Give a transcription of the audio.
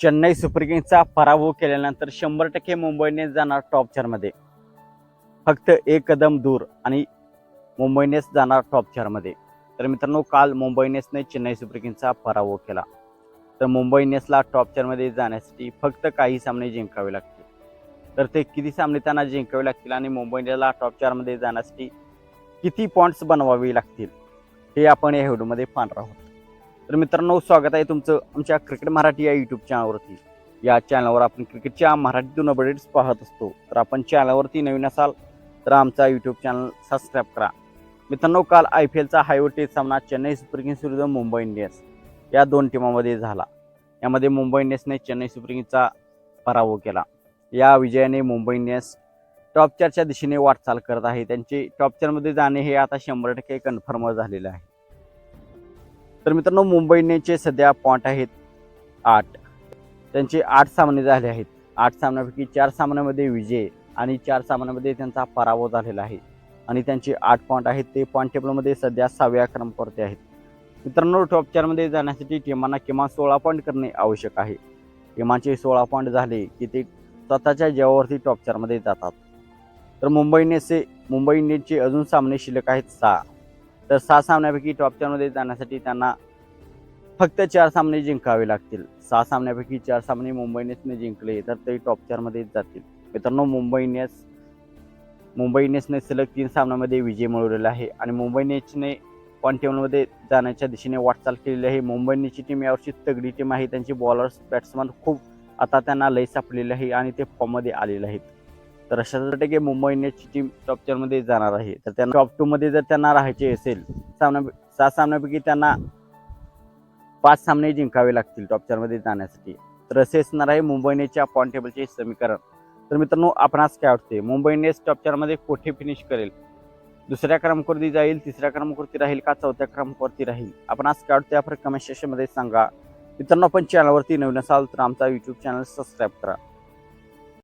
Chennai super किंग्सचा पराभव केल्यानंतर शंभर टक्के मुंबईने जाणार टॉप चारमध्ये फक्त एक कदम दूर आणि मुंबईनेच जाणार टॉप चारमध्ये तर मित्रांनो काल मुंबई इंडियन्सने चेन्नई सुपर किंग्सचा पराभव केला. तर मुंबई इंडियन्सला टॉप चारमध्ये जाण्यासाठी फक्त काही सामने जिंकावे लागतील. तर ते किती सामने त्यांना जिंकावे लागतील आणि मुंबई इंडियन्सला टॉप चारमध्ये जाण्यासाठी किती पॉईंट्स बनवावे लागतील हे आपण या व्हिडिओमध्ये पाहणार आहोत. तर मित्रांनो स्वागत आहे तुमचं आमच्या क्रिकेट मराठी या यूट्यूब चॅनलवरती या चॅनलवर आपण क्रिकेटच्या मराठीतून अपडेट्स पाहत असतो. तर आपण चॅनलवरती नवीन असाल तर आमचा यूट्यूब चॅनल सबस्क्राईब करा. मित्रांनो काल आय पी एलचा हायवटेज सामना चेन्नई सुपर किंग्स विरुद्ध मुंबई इंडियन्स या दोन टीमामध्ये झाला. यामध्ये मुंबई इंडियन्सने चेन्नई सुपर किंग्सचा पराभव केला. या विजयाने मुंबई इंडियन्स टॉप चारच्या दिशेने वाटचाल करत आहे. त्यांचे टॉप चारमध्ये जाणे हे आता शंभर टक्के कन्फर्म झालेलं आहे. तर मित्रांनो मुंबई इंडियनचे सध्या पॉईंट आहेत आठ. त्यांचे आठ सामने झाले आहेत. आठ सामन्यापैकी चार सामन्यामध्ये विजय आणि चार सामन्यामध्ये त्यांचा पराभव झालेला आहे. आणि त्यांचे आठ पॉईंट आहेत. ते पॉईंट टेबलमध्ये सध्या सहाव्या क्रमांकावरती आहेत. मित्रांनो टॉप चारमध्ये जाण्यासाठी टीमांना किमान सोळा पॉईंट करणे आवश्यक आहे. टीमांचे सोळा पॉईंट झाले की ते स्वतःच्या जेवावरती टॉप चारमध्ये जातात. तर मुंबई इंडियन्सचे मुंबई इंडियन्सचे अजून सामने शिल्लक आहेत सहा. तर सहा सामन्यापैकी टॉप चारमध्ये जाण्यासाठी त्यांना फक्त चार सामने जिंकावे लागतील. सहा सामन्यापैकी चार सामने मुंबई इंडियन्सने जिंकले तर ते टॉप चारमध्ये जातील. मित्रांनो मुंबई इंडियन्स मुंबई इंडियन्सने सलग तीन सामन्यामध्ये विजय मिळवलेला आहे आणि मुंबई इंडियन्सने पॉईंट टेबलमध्ये जाण्याच्या दिशेने वाटचाल केलेली आहे. मुंबई इंडियन्सची टीम यावर्षी तगडी टीम आहे. त्यांची बॉलर्स बॅट्समन खूप आता त्यांना लय सापडलेली आहे आणि ते फॉर्ममध्ये आलेले आहेत. तर अशा टक्के मुंबई इंडियन्सची टीम टॉप चारमध्ये जाणार आहे. तर त्यांना टॉप टूमध्ये जर त्यांना राहायचे असेल सामना सहा सामन्यापैकी त्यांना पाच सामने जिंकावे लागतील टॉप चारमध्ये जाण्यासाठी. तर असे असणार आहे मुंबई इंडियन्सच्या पॉईंट टेबलचे समीकरण. तर मित्रांनो आपणास काय वाटते मुंबई इंडियन्स टॉप चारमध्ये कुठे फिनिश करेल? दुसऱ्या क्रमांकावरती जाईल तिसऱ्या क्रमांकावरती राहील का चौथ्या क्रमांकावरती राहील? आपण आज काय वाटते आपण कमेंट सेक्शनमध्ये सांगा. मित्रांनो आपण चॅनलवरती नवीन असाल तर आमचा यूट्यूब चॅनल सबस्क्राईब करा.